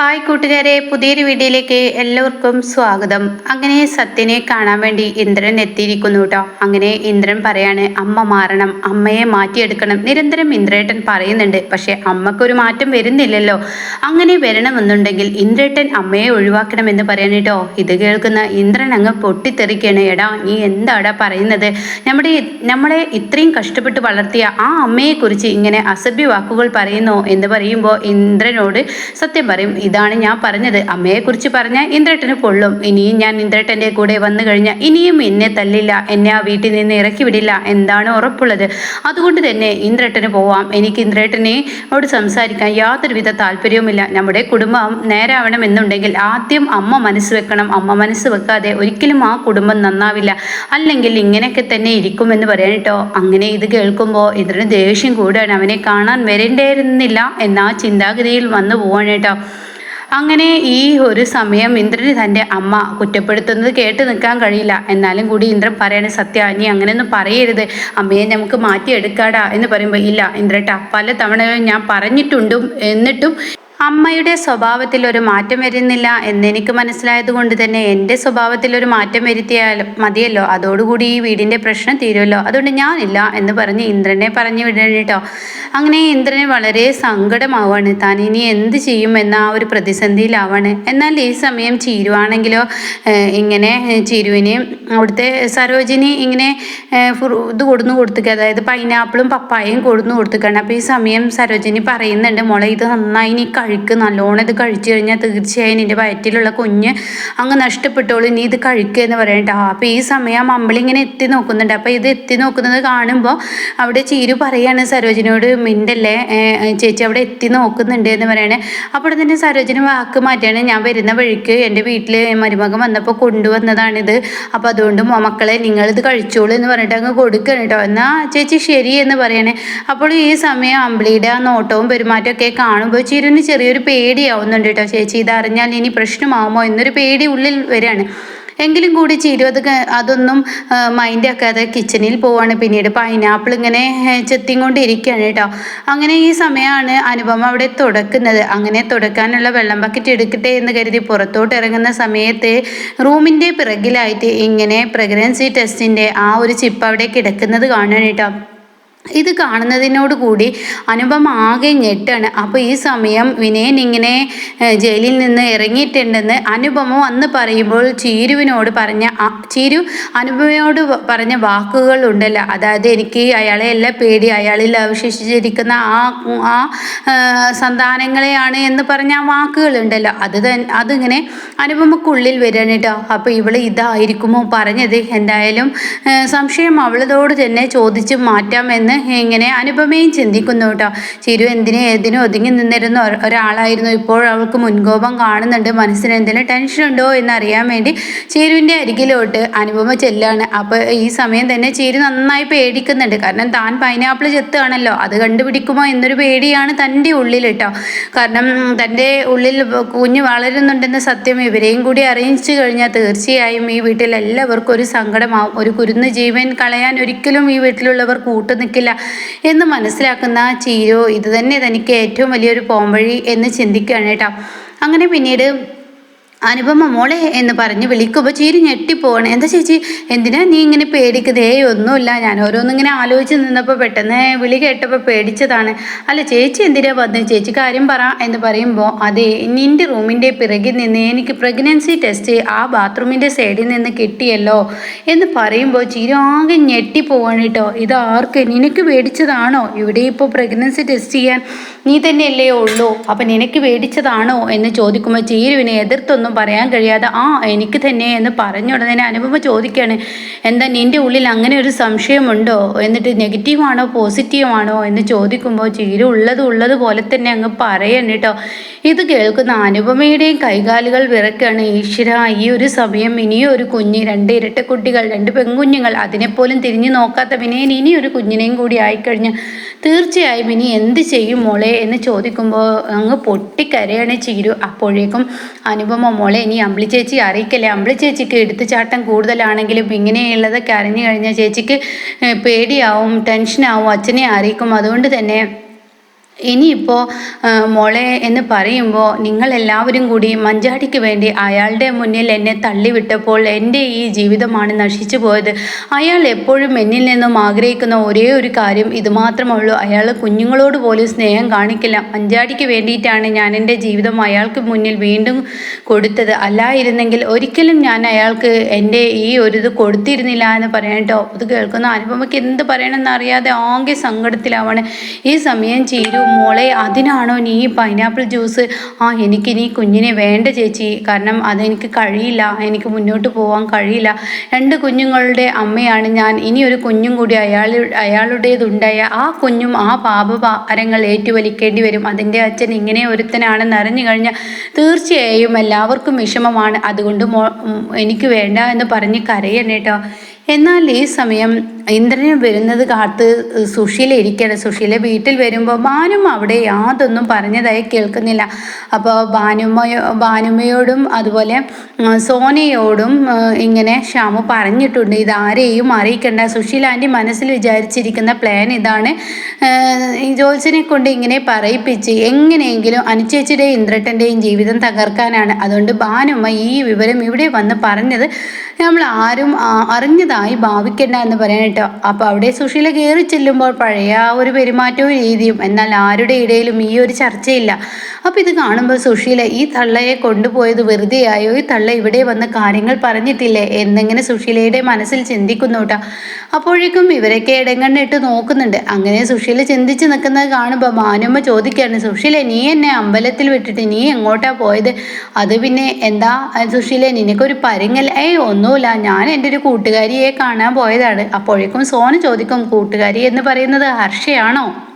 Hi കൂട്ടുകാരെ പുതിയൊരു വീഡിയോയിലേക്ക് എല്ലാവർക്കും സ്വാഗതം. അങ്ങനെ സത്യനെ കാണാൻ വേണ്ടി ഇന്ദ്രൻ എത്തിയിരിക്കുന്നു കേട്ടോ അങ്ങനെ ഇന്ദ്രൻ പറയാണ് അമ്മ മാറണം അമ്മയെ മാറ്റിയെടുക്കണം. നിരന്തരം ഇന്ദ്രേട്ടൻ പറയുന്നുണ്ട് പക്ഷെ അമ്മക്കൊരു മാറ്റം വരുന്നില്ലല്ലോ. അങ്ങനെ വരണമെന്നുണ്ടെങ്കിൽ ഇന്ദ്രേട്ടൻ അമ്മയെ ഒഴിവാക്കണമെന്ന് പറയാൻ കേട്ടോ ഇത് കേൾക്കുന്ന ഇന്ദ്രൻ അങ്ങ് പൊട്ടിത്തെറിക്കാണ് എടാ നീ എന്താടാ പറയുന്നത്? നമ്മുടെ നമ്മളെ ഇത്രയും കഷ്ടപ്പെട്ട് വളർത്തിയ ആ അമ്മയെക്കുറിച്ച് ഇങ്ങനെ അസഭ്യ വാക്കുകൾ പറയുന്നു? എന്ന് പറയുമ്പോൾ ഇന്ദ്രനോട് സത്യം പറയും ഇതാണ് ഞാൻ പറഞ്ഞത്. അമ്മയെക്കുറിച്ച് പറഞ്ഞാൽ ഇന്ദ്രേട്ടന് കൊള്ളും. ഇനിയും ഞാൻ ഇന്ദ്രേട്ടന്റെ കൂടെ വന്നു കഴിഞ്ഞാൽ ഇനിയും എന്നെ തല്ലില്ല എന്നെ ആ വീട്ടിൽ നിന്ന് ഇറക്കി വിടില്ല എന്താണ് ഉറപ്പുള്ളത്. അതുകൊണ്ട് തന്നെ ഇന്ദ്രേട്ടന് പോവാം. എനിക്ക് ഇന്ദ്രേട്ടനെയോട് സംസാരിക്കാൻ യാതൊരുവിധ താല്പര്യവുമില്ല. നമ്മുടെ കുടുംബം നേരാവണമെന്നുണ്ടെങ്കിൽ ആദ്യം അമ്മ മനസ്സ് വെക്കണം. അമ്മ മനസ്സ് വെക്കാതെ ഒരിക്കലും ആ കുടുംബം നന്നാവില്ല. അല്ലെങ്കിൽ ഇങ്ങനെയൊക്കെ തന്നെ ഇരിക്കുമെന്ന് പറയാൻ കേട്ടോ. അങ്ങനെ ഇത് കേൾക്കുമ്പോൾ ഇന്ദ്രന് ദേഷ്യം കൂടുകയാണ്. അവനെ കാണാൻ വരേണ്ടിയിരുന്നില്ല എന്ന ചിന്താഗതിയിൽ വന്നു പോവാണ് കേട്ടോ. അങ്ങനെ ഈ ഒരു സമയം ഇന്ദ്രന് തന്റെ അമ്മ കുറ്റപ്പെടുത്തുന്നത് കേട്ട് നിൽക്കാൻ കഴിയില്ല. എന്നാലും കൂടി ഇന്ദ്രൻ പറയണ സത്യ നീ അങ്ങനെയൊന്നും പറയരുത്. അമ്മയെ നമുക്ക് മാറ്റിയെടുക്കാടാ. എന്ന് പറയുമ്പോൾ ഇല്ല ഇന്ദ്രട്ട പല തവണ ഞാൻ പറഞ്ഞിട്ടുണ്ടും എന്നിട്ടും അമ്മയുടെ സ്വഭാവത്തിൽ ഒരു മാറ്റം വരുന്നില്ല എന്നെനിക്ക് മനസ്സിലായത് കൊണ്ട് തന്നെ എന്റെ സ്വഭാവത്തിൽ ഒരു മാറ്റം വരുത്തിയാൽ മതിയല്ലോ. അതോടുകൂടി ഈ വീടിന്റെ പ്രശ്നം തീരുമല്ലോ. അതുകൊണ്ട് ഞാനില്ല എന്ന് പറഞ്ഞ് ഇന്ദ്രനെ പറഞ്ഞു വിടണം അങ്ങനെ ഇന്ദ്രന് വളരെ സങ്കടമാവാണ്. താൻ ഇനി എന്ത് ചെയ്യും എന്ന ആ ഒരു പ്രതിസന്ധിയിലാവാണ്. എന്നാൽ ഈ സമയം ചീരുവാണെങ്കിലോ ഇങ്ങനെ ചീരുവിന് അവിടുത്തെ സരോജിനി ഇങ്ങനെ ഇത് കൊടുന്നു കൊടുത്തുക അതായത് പൈനാപ്പിളും പപ്പായയും കൊടുന്നു കൊടുത്തുക്കാണ് അപ്പോൾ ഈ സമയം സരോജിനി പറയുന്നുണ്ട് മോളെ ഇത് നന്നായി നീ കഴിക്ക് നല്ലോണം ഇത് കഴിച്ചു കഴിഞ്ഞാൽ തീർച്ചയായും നിന്റെ വയറ്റിലുള്ള കുഞ്ഞ് അങ്ങ് നഷ്ടപ്പെട്ടോളൂ. നീ ഇത് കഴിക്കുക എന്ന് പറയണ്ട അപ്പോൾ ഈ സമയം അമ്പിളി ഇങ്ങനെ എത്തി നോക്കുന്നുണ്ട്. അപ്പോൾ ഇത് എത്തി നോക്കുന്നത് കാണുമ്പോൾ അവിടെ ചീരു പറയാണ് സരോജിനോട് മിണ്ടല്ലേ? ചേച്ചി അവിടെ എത്തി നോക്കുന്നുണ്ട് എന്ന് പറയണേ. അപ്പോൾ തന്നെ സരോജിന് വാക്ക് മാറ്റിയാണ് ഞാൻ വരുന്ന വഴിക്ക് എന്റെ വീട്ടിൽ മരുമകൻ വന്നപ്പോൾ കൊണ്ടുവന്നതാണിത്. അപ്പോൾ അതുകൊണ്ട് മക്കളെ നിങ്ങളിത് കഴിച്ചോളൂ എന്ന് പറഞ്ഞിട്ട് അങ്ങ് കൊടുക്കണം കേട്ടോ. എന്നാൽ ചേച്ചി ശരി എന്ന് പറയണേ. അപ്പോൾ ഈ സമയം അമ്പിളിയുടെ ആ നോട്ടവും പെരുമാറ്റമൊക്കെ കാണുമ്പോൾ ചിരുന്ന് ചെറിയൊരു പേടിയാവുന്നുണ്ട് കേട്ടോ ചേച്ചി ഇതറിഞ്ഞാൽ ഇനി പ്രശ്നമാവുമോ? എന്നൊരു പേടി ഉള്ളിൽ വരികയാണ്. എങ്കിലും കൂടി ചിരു അത് അതൊന്നും മൈൻഡ് ആക്കാതെ കിച്ചണിൽ പോവാണ്. പിന്നീട് പൈനാപ്പിൾ ഇങ്ങനെ ചെത്തിക്കൊണ്ടിരിക്കുകയാണ് കേട്ടോ അങ്ങനെ ഈ സമയമാണ് അനുപമ അവിടെ തുടക്കുന്നത്. അങ്ങനെ തുടക്കാനുള്ള വെള്ളം ബക്കറ്റ് എടുക്കട്ടെ എന്ന് കരുതി പുറത്തോട്ട് ഇറങ്ങുന്ന സമയത്ത് റൂമിന്റെ പിറകിലായിട്ട് ഇങ്ങനെ പ്രഗ്നൻസി ടെസ്റ്റിന്റെ ആ ഒരു ചിപ്പ് അവിടെ കിടക്കുന്നത് കാണാൻ കേട്ടോ ഇത് കാണുന്നതിനോട് കൂടി അനുപമ ആകെ ഞെട്ടാണ്. അപ്പോൾ ഈ സമയം വിനയൻ ഇങ്ങനെ ജയിലിൽ നിന്ന് ഇറങ്ങിയിട്ടുണ്ടെന്ന് അനുപമ വന്ന് പറയുമ്പോൾ ചീരുവിനോട് പറഞ്ഞ ചീരു അനുപമയോട് പറഞ്ഞ വാക്കുകൾ ഉണ്ടല്ലോ. അതായത് എനിക്ക് അയാളെ എല്ലാം പേടി അയാളിൽ അവശേഷിച്ചിരിക്കുന്ന ആ ആ സന്താനങ്ങളെയാണ് എന്ന് പറഞ്ഞ ആ വാക്കുകൾ ഉണ്ടല്ലോ. അത് തന്നെ അതിങ്ങനെ അനുപമക്കുള്ളിൽ വരാണ് കേട്ടോ. അപ്പോൾ ഇവൾ ഇതായിരിക്കുമോ പറഞ്ഞത്? എന്തായാലും സംശയം അവളതോട് തന്നെ ചോദിച്ച് മാറ്റാമെന്ന് ഇങ്ങനെ അനുപമയും ചിന്തിക്കുന്നു കേട്ടോ. ചിരു എന്തിനും ഏതിനും ഒതുങ്ങി നിന്നിരുന്ന ഒരാളായിരുന്നു. ഇപ്പോൾ അവൾക്ക് മുൻകോപം കാണുന്നുണ്ട്. മനസ്സിന് എന്തെങ്കിലും ടെൻഷൻ ഉണ്ടോ എന്ന് അറിയാൻ വേണ്ടി ചിരുവിന്റെ അരികിലോട്ട് അനുപമ ചെല്ലാണ്. അപ്പോൾ ഈ സമയം തന്നെ ചിരു നന്നായി പേടിക്കുന്നുണ്ട്. കാരണം താൻ പൈനാപ്പിൾ ചെത്തുകയാണല്ലോ. അത് കണ്ടുപിടിക്കുമോ എന്നൊരു പേടിയാണ് തന്റെ ഉള്ളിൽ കേട്ടോ. കാരണം തന്റെ ഉള്ളിൽ കുഞ്ഞ് വളരുന്നുണ്ടെന്ന സത്യം ഇവരെയും കൂടി അറിയിച്ചു കഴിഞ്ഞാൽ തീർച്ചയായും ഈ വീട്ടിൽ എല്ലാവർക്കും ഒരു സങ്കടമാവും. ഒരു കുരുന്ന് ജീവൻ കളയാൻ ഒരിക്കലും ഈ വീട്ടിലുള്ളവർ കൂട്ടു എന്ന് മനസ്സിലാക്കുന്ന ചീരോ ഇത് തന്നെ തനിക്ക് ഏറ്റവും വലിയൊരു പോംവഴി എന്ന് ചിന്തിക്കുകയാണ് കേട്ടോ. അങ്ങനെ പിന്നീട് അനുപമ മോളെ എന്ന് പറഞ്ഞ് വിളിക്കുമ്പോൾ ചീരി ഞെട്ടിപ്പോവാണ്. എന്താ ചേച്ചി? എന്തിനാ നീ ഇങ്ങനെ പേടിക്കുന്നത് ഒന്നുമില്ല. ഞാൻ ഓരോന്നും ഇങ്ങനെ ആലോചിച്ച് നിന്നപ്പോൾ പെട്ടെന്ന് വിളി കേട്ടപ്പോൾ പേടിച്ചതാണ്. അല്ല ചേച്ചി എന്തിനാ വന്നത് ചേച്ചി കാര്യം പറ എന്ന് പറയുമ്പോൾ അതെ നിന്റെ റൂമിന്റെ പിറകിൽ നിന്ന് എനിക്ക് പ്രഗ്നൻസി ടെസ്റ്റ് ആ ബാത്റൂമിന്റെ സൈഡിൽ നിന്ന് കിട്ടിയല്ലോ എന്ന് പറയുമ്പോൾ ചീര ആകെ ഞെട്ടിപ്പോവാണ് കേട്ടോ. ഇത് ആർക്ക്? നിനക്ക് പേടിച്ചതാണോ? ഇവിടെ ഇപ്പോൾ പ്രഗ്നൻസി ടെസ്റ്റ് ചെയ്യാൻ നീ തന്നെയല്ലേ ഉള്ളൂ. അപ്പം നിനക്ക് പേടിച്ചതാണോ? എന്ന് ചോദിക്കുമ്പോൾ ചീരുവിനെ എതിർത്തൊന്നും ഒന്നും പറയാൻ കഴിയാതെ ആ എനിക്ക് തന്നെ എന്ന് പറഞ്ഞ ഉടനെ അനുപമ ചോദിക്കുകയാണ് എന്താ നിന്റെ ഉള്ളിൽ അങ്ങനെ ഒരു സംശയമുണ്ടോ? എന്നിട്ട് നെഗറ്റീവാണോ പോസിറ്റീവാണോ എന്ന് ചോദിക്കുമ്പോൾ ചീര ഉള്ളത് ഉള്ളത് പോലെ തന്നെ അങ്ങ് പറയണം കേട്ടോ ഇത് കേൾക്കുന്ന അനുപമയുടെയും കൈകാലുകൾ വിറക്കാണ് ഈശ്വര ഈ ഒരു സമയം ഇനിയും ഒരു കുഞ്ഞ് രണ്ട് ഇരട്ടക്കുട്ടികൾ രണ്ട് പെൺകുഞ്ഞുങ്ങൾ അതിനെപ്പോലും തിരിഞ്ഞു നോക്കാത്ത വിനയൻ ഇനി ഒരു കുഞ്ഞിനെയും കൂടി ആയിക്കഴിഞ്ഞ് തീർച്ചയായും ഇനി എന്ത് ചെയ്യും മോളെ? എന്ന് ചോദിക്കുമ്പോൾ അങ്ങ് പൊട്ടിക്കരയാണ് ചീരു. അപ്പോഴേക്കും അനുപമ മോളെ ഇനി അമ്പിളി ചേച്ചി അറിയിക്കല്ലേ? അമ്പിളി ചേച്ചിക്ക് എടുത്തുചാട്ടം കൂടുതലാണെങ്കിലും ഇങ്ങനെയുള്ളതൊക്കെ അറിഞ്ഞു കഴിഞ്ഞാൽ ചേച്ചിക്ക് പേടിയാവും ടെൻഷനാവും അച്ഛനെ അറിയിക്കും. അതുകൊണ്ട് തന്നെ ഇനിയിപ്പോൾ മോളെ എന്ന് പറയുമ്പോൾ നിങ്ങളെല്ലാവരും കൂടി മഞ്ചാടിക്ക് വേണ്ടി അയാളുടെ മുന്നിൽ എന്നെ തള്ളിവിട്ടപ്പോൾ എന്റെ ഈ ജീവിതമാണ് നശിച്ചു പോയത്. അയാൾ എപ്പോഴും എന്നിൽ നിന്നും ആഗ്രഹിക്കുന്ന ഒരേ ഒരു കാര്യം ഇത് മാത്രമുള്ളൂ അയാൾ കുഞ്ഞുങ്ങളോട് പോലും സ്നേഹം കാണിക്കില്ല. മഞ്ചാടിക്ക് വേണ്ടിയിട്ടാണ് ഞാൻ എന്റെ ജീവിതം അയാൾക്ക് മുന്നിൽ വീണ്ടും കൊടുത്തത്. അല്ലായിരുന്നെങ്കിൽ ഒരിക്കലും ഞാൻ അയാൾക്ക് എന്റെ ഈ ഒരു ഇത് കൊടുത്തിരുന്നില്ല എന്ന് പറയാം അത് ഇത് കേൾക്കുന്ന അനുപമയ്ക്ക് എന്ത് പറയണമെന്ന് അറിയാതെ ആകെ സങ്കടത്തിലാവാണ്. ഈ സമയം ചീരു മോളെ അതിനാണോ നീ ഈ പൈനാപ്പിൾ ജ്യൂസ് ആ എനിക്ക് നീ കുഞ്ഞിനെ വേണ്ട ചേച്ചി. കാരണം അതെനിക്ക് കഴിയില്ല. എനിക്ക് മുന്നോട്ട് പോകാൻ കഴിയില്ല. രണ്ട് കുഞ്ഞുങ്ങളുടെ അമ്മയാണ് ഞാൻ. ഇനി ഒരു കുഞ്ഞും കൂടി അയാൾ അയാളുടേതുണ്ടായ ആ കുഞ്ഞും ആ പാപഭാരങ്ങൾ ഏറ്റുവലിക്കേണ്ടി വരും. അതിന്റെ അച്ഛൻ ഇങ്ങനെ ഒരുത്തനാണെന്ന് അറിഞ്ഞു കഴിഞ്ഞാൽ തീർച്ചയായും എല്ലാവർക്കും വിഷമമാണ്. അതുകൊണ്ട് എനിക്ക് വേണ്ട എന്ന് പറഞ്ഞ് കരയണേട്ടോ. എന്നാൽ ഈ സമയം ഇന്ദ്രനെ വരുന്നത് കാത്ത് സുശീല ഇരിക്കണം സുശീല വീട്ടിൽ വരുമ്പോൾ ഭാനുമ അവിടെ യാതൊന്നും പറഞ്ഞതായി കേൾക്കുന്നില്ല. അപ്പോൾ ഭാനുമയോ ഭാനുമയോടും അതുപോലെ സോനയോടും ഇങ്ങനെ ശ്യാമു പറഞ്ഞിട്ടുണ്ട്. ഇതാരെയും അറിയിക്കേണ്ട. സുശീല ആന്റി മനസ്സിൽ വിചാരിച്ചിരിക്കുന്ന പ്ലാൻ ഇതാണ്. ഈ ജോത്സ്യനെ കൊണ്ട് ഇങ്ങനെ പറയിപ്പിച്ച് എങ്ങനെയെങ്കിലും അനുചേച്ചിയുടെയും ഇന്ദ്രട്ടന്റെയും ജീവിതം തകർക്കാനാണ്. അതുകൊണ്ട് ഭാനുമ്മ ഈ വിവരം ഇവിടെ വന്ന് പറഞ്ഞത് നമ്മൾ ആരും അറിഞ്ഞതായി ഭാവിക്കണ്ട എന്ന് പറയണട്ടോ അപ്പോൾ അവിടെ സുശീല കയറി ചെല്ലുമ്പോൾ പഴയ ആ ഒരു പെരുമാറ്റവും രീതിയും എന്നാൽ ആരുടെ ഇടയിലും ഈ ഒരു ചർച്ചയില്ല. അപ്പോൾ ഇത് കാണുമ്പോൾ സുശീല ഈ തള്ളയെ കൊണ്ടുപോയത് വെറുതെയായോ? ഈ തള്ള ഇവിടെ വന്ന് കാര്യങ്ങൾ പറഞ്ഞിട്ടില്ലേ? എന്നിങ്ങനെ സുശീലയുടെ മനസ്സിൽ ചിന്തിക്കുന്നു കേട്ടോ അപ്പോഴേക്കും ഇവരൊക്കെ ഇടങ്ങണ്ണിട്ട് നോക്കുന്നുണ്ട്. അങ്ങനെ സുശീല ചിന്തിച്ച് നിൽക്കുന്നത് കാണുമ്പോൾ മാനുമ്മ ചോദിക്കുകയാണ് സുശീല നീ എന്നെ അമ്പലത്തിൽ വിട്ടിട്ട് നീ എങ്ങോട്ടാ പോയത്? അത് പിന്നെ എന്താ? സുശീല നിനക്കൊരു പരുങ്ങൽ? ഏയ് ഒന്നുമില്ല. ഞാൻ എന്റെ ഒരു കൂട്ടുകാരിയെ കാണാൻ പോയതാണ്. അപ്പോഴേക്കും സോന ചോദിക്കും കൂട്ടുകാരി എന്ന് പറയുന്നത് ഹർഷയാണോ?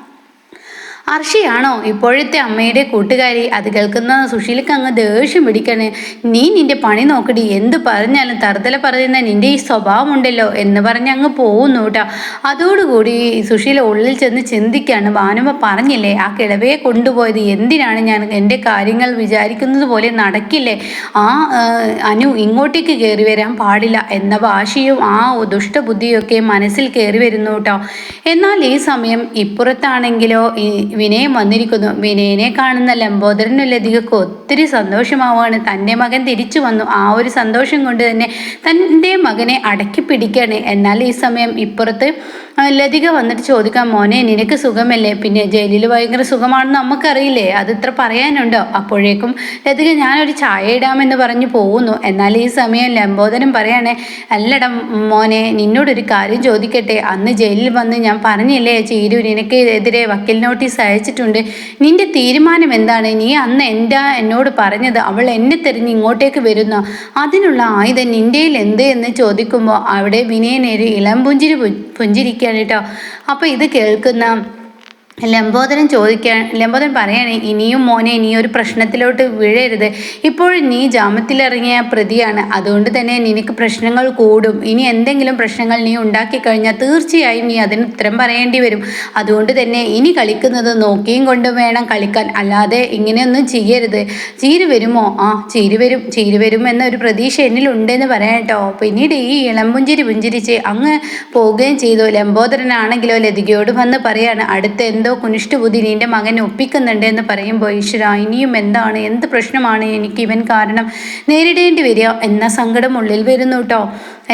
അർഷയാണോ? ഇപ്പോഴത്തെ അമ്മയുടെ കൂട്ടുകാരി അത് കേൾക്കുന്ന സുശീലക്ക് അങ്ങ് ദേഷ്യം പിടിക്കണേ. നീ നിന്റെ പണി നോക്കടി. എന്ത് പറഞ്ഞാലും തറുതല പറയുന്ന നിന്റെ ഈ സ്വഭാവമുണ്ടല്ലോ എന്ന് പറഞ്ഞ് അങ്ങ് പോകുന്നു കേട്ടോ. അതോടുകൂടി സുശീല ഉള്ളിൽ ചെന്ന് ചിന്തിക്കാണ്. ഭാനുമ പറഞ്ഞില്ലേ ആ കിളവയെ കൊണ്ടുപോയത് എന്തിനാണ്? ഞാൻ എന്റെ കാര്യങ്ങൾ വിചാരിക്കുന്നത് പോലെ നടക്കില്ലേ? ആ അനു ഇങ്ങോട്ടേക്ക് കയറി വരാൻ പാടില്ല എന്ന വാശിയും ആ ദുഷ്ടബുദ്ധിയൊക്കെ മനസ്സിൽ കയറി വരുന്നു കേട്ടോ. എന്നാൽ ഈ സമയം ഇപ്പുറത്താണെങ്കിലോ വിനയം വന്നിരിക്കുന്നു. വിനയനെ കാണുന്ന ലംബോദരനും ലതികക്ക് ഒത്തിരി സന്തോഷമാവുകയാണ്. തന്റെ മകൻ തിരിച്ചു വന്നു. ആ ഒരു സന്തോഷം കൊണ്ട് തന്നെ തന്റെ മകനെ അടക്കി പിടിക്കുകയാണ് എന്നാൽ ഈ സമയം ഇപ്പുറത്ത് ലതിക വന്നിട്ട് ചോദിക്കാം മോനെ നിനക്ക് സുഖമല്ലേ? പിന്നെ ജയിലിൽ ഭയങ്കര സുഖമാണെന്ന് നമുക്കറിയില്ലേ? അത് ഇത്ര പറയാനുണ്ടോ? അപ്പോഴേക്കും ലതിക ഞാനൊരു ചായ ഇടാമെന്ന് പറഞ്ഞു പോകുന്നു. എന്നാൽ ഈ സമയം ലംബോദരൻ പറയണേ അല്ലടം മോനെ നിന്നോടൊരു കാര്യം ചോദിക്കട്ടെ. അന്ന് ജയിലിൽ വന്ന് ഞാൻ പറഞ്ഞില്ലേ ചീരു നിനക്ക് എതിരെ വക്കീൽ നോട്ടീസ് അയച്ചിട്ടുണ്ട് നിന്റെ തീരുമാനം എന്താണ്? നീ അന്ന് എന്താ എന്നോട് പറഞ്ഞത്? അവൾ എന്നെ തെരഞ്ഞ് ഇങ്ങോട്ടേക്ക് വരുന്ന. അതിനുള്ള ആയുധം നിന്റെയിൽ എന്ത് എന്ന് ചോദിക്കുമ്പോൾ അവിടെ വിനയനേര് ഇളം പുഞ്ചിരി പുഞ്ചിരിക്കുകയാണ് കേട്ടോ. അപ്പോൾ ഇത് കേൾക്കുന്ന ലംബോദരൻ ചോദിക്കാൻ ലംബോദരൻ പറയാണ് ഇനിയും മോനെ നീ ഒരു പ്രശ്നത്തിലോട്ട് വീഴരുത്. ഇപ്പോൾ നീ ജാമത്തിലിറങ്ങിയ പ്രതിയാണ്. അതുകൊണ്ട് തന്നെ നിനക്ക് പ്രശ്നങ്ങൾ കൂടും. ഇനി എന്തെങ്കിലും പ്രശ്നങ്ങൾ നീ ഉണ്ടാക്കി കഴിഞ്ഞാൽ തീർച്ചയായും നീ അതിന് ഉത്തരം പറയേണ്ടി വരും. അതുകൊണ്ട് തന്നെ ഇനി കളിക്കുന്നത് നോക്കിയും കൊണ്ട് വേണം കളിക്കാൻ. അല്ലാതെ ഇങ്ങനെയൊന്നും ചെയ്യരുത്. ചീര് വരുമോ? ആ ചീര് വരും. ചീര് വരും എന്നൊരു പ്രതീക്ഷ എന്നിലുണ്ടെന്ന് പറയാം കേട്ടോ. പിന്നീട് ഈ ഇളമ്പുഞ്ചിരി പുഞ്ചിരിച്ച് അങ്ങ് പോവുകയും ചെയ്തു. ലംബോദരനാണെങ്കിലോ ലതികയോട് വന്ന് പറയാണ് അടുത്ത എന്തോ കുനിഷ്ഠ ബുദ്ധി നിന്റെ മകൻ ഒപ്പിക്കുന്നുണ്ട് എന്ന് പറയുമ്പോൾ ഈശ്വര ഇനിയും എന്താണ്? എന്ത് പ്രശ്നമാണ് എനിക്ക് ഇവൻ കാരണം? നേരിടേണ്ടി വരിക എന്ന സങ്കടം ഉള്ളിൽ വരുന്നു കേട്ടോ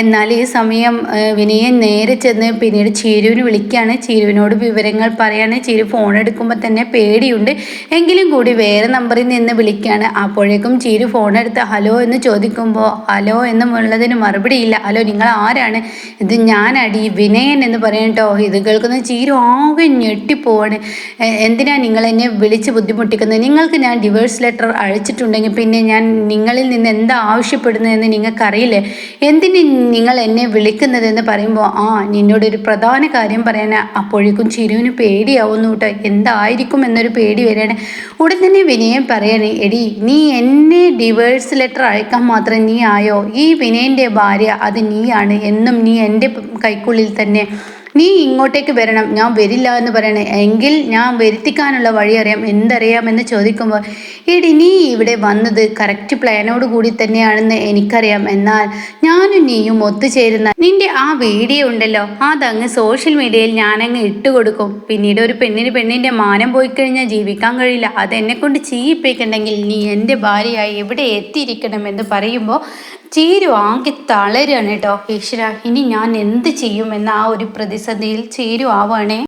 എന്നാൽ ഈ സമയം വിനയൻ നേരെ ചെന്ന് പിന്നീട് ചീരുവിന് വിളിക്കുകയാണ്. ചീരുവിനോട് വിവരങ്ങൾ പറയാണ്. ചീരു ഫോൺ എടുക്കുമ്പോൾ തന്നെ പേടിയുണ്ട്. എങ്കിലും കൂടി വേറെ നമ്പറിൽ നിന്ന് വിളിക്കുകയാണ്. അപ്പോഴേക്കും ചീരു ഫോൺ എടുത്ത് ഹലോ എന്ന് ചോദിക്കുമ്പോൾ ഹലോ എന്നുള്ളതിന് മറുപടിയില്ല ഹലോ നിങ്ങൾ ആരാണ്? ഇത് ഞാനടി വിനയൻ എന്ന് പറയട്ടോ ഇത് കേൾക്കുന്ന ചീരു ആകെ ഞെട്ടിപ്പോവാണ്. എന്തിനാണ് നിങ്ങൾ എന്നെ വിളിച്ച് ബുദ്ധിമുട്ടിക്കുന്നത്? നിങ്ങൾക്ക് ഞാൻ ഡിവേഴ്സ് ലെറ്റർ അയച്ചിട്ടുണ്ടെങ്കിൽ പിന്നെ ഞാൻ നിങ്ങളിൽ നിന്ന് എന്താ ആവശ്യപ്പെടുന്നതെന്ന് നിങ്ങൾക്കറിയില്ലേ? എന്തിന് നിങ്ങൾ എന്നെ വിളിക്കുന്നതെന്ന് പറയുമ്പോൾ ആ നിന്നോട് ഒരു പ്രധാന കാര്യം പറയാനാ. അപ്പോഴേക്കും ചിരുവിന് പേടിയാവുന്നു കേട്ടോ എന്തായിരിക്കും എന്നൊരു പേടി വരികയാണ് ഉടൻ തന്നെ വിനയൻ പറയണേ എടി നീ എന്നെ ഡിവേഴ്സ് ലെറ്റർ അയക്കാൻ മാത്രം നീ ആയോ? ഈ വിനയന്റെ ഭാര്യ അത് നീയാണ്. എന്നും നീ എന്റെ കൈക്കുള്ളിൽ തന്നെ നീ ഇങ്ങോട്ടേക്ക് വരണം. ഞാൻ വരില്ല എന്ന് പറയണേ. എങ്കിൽ ഞാൻ വരുത്തിക്കാനുള്ള വഴി അറിയാം. എന്തറിയാമെന്ന് ചോദിക്കുമ്പോൾ എടി നീ ഇവിടെ വന്നത് കറക്റ്റ് പ്ലാനോട് കൂടി തന്നെയാണെന്ന് എനിക്കറിയാം. എന്നാൽ ഞാനും നീയും ഒത്തുചേരുന്ന നിന്റെ ആ വീഡിയോ ഉണ്ടല്ലോ. അതങ്ങ് സോഷ്യൽ മീഡിയയിൽ ഞാനങ്ങ് ഇട്ടുകൊടുക്കും. പിന്നീട് ഒരു പെണ്ണിന് പെണ്ണിന്റെ മാനം പോയി കഴിഞ്ഞാൽ ജീവിക്കാൻ കഴിയില്ല. അതെന്നെ കൊണ്ട് ചെയ്യിപ്പിക്കണ്ടെങ്കിൽ നീ എന്റെ ഭാര്യയായി എവിടെ എത്തിയിരിക്കണമെന്ന് പറയുമ്പോൾ ചീരു ആകെ തളരുകയാണ് കേട്ടോ ഈശ്വര. ഇനി ഞാൻ എന്ത് ചെയ്യുമെന്ന ആ ഒരു പ്രതിസന്ധിയിൽ ചീരു ആവുകയാണേ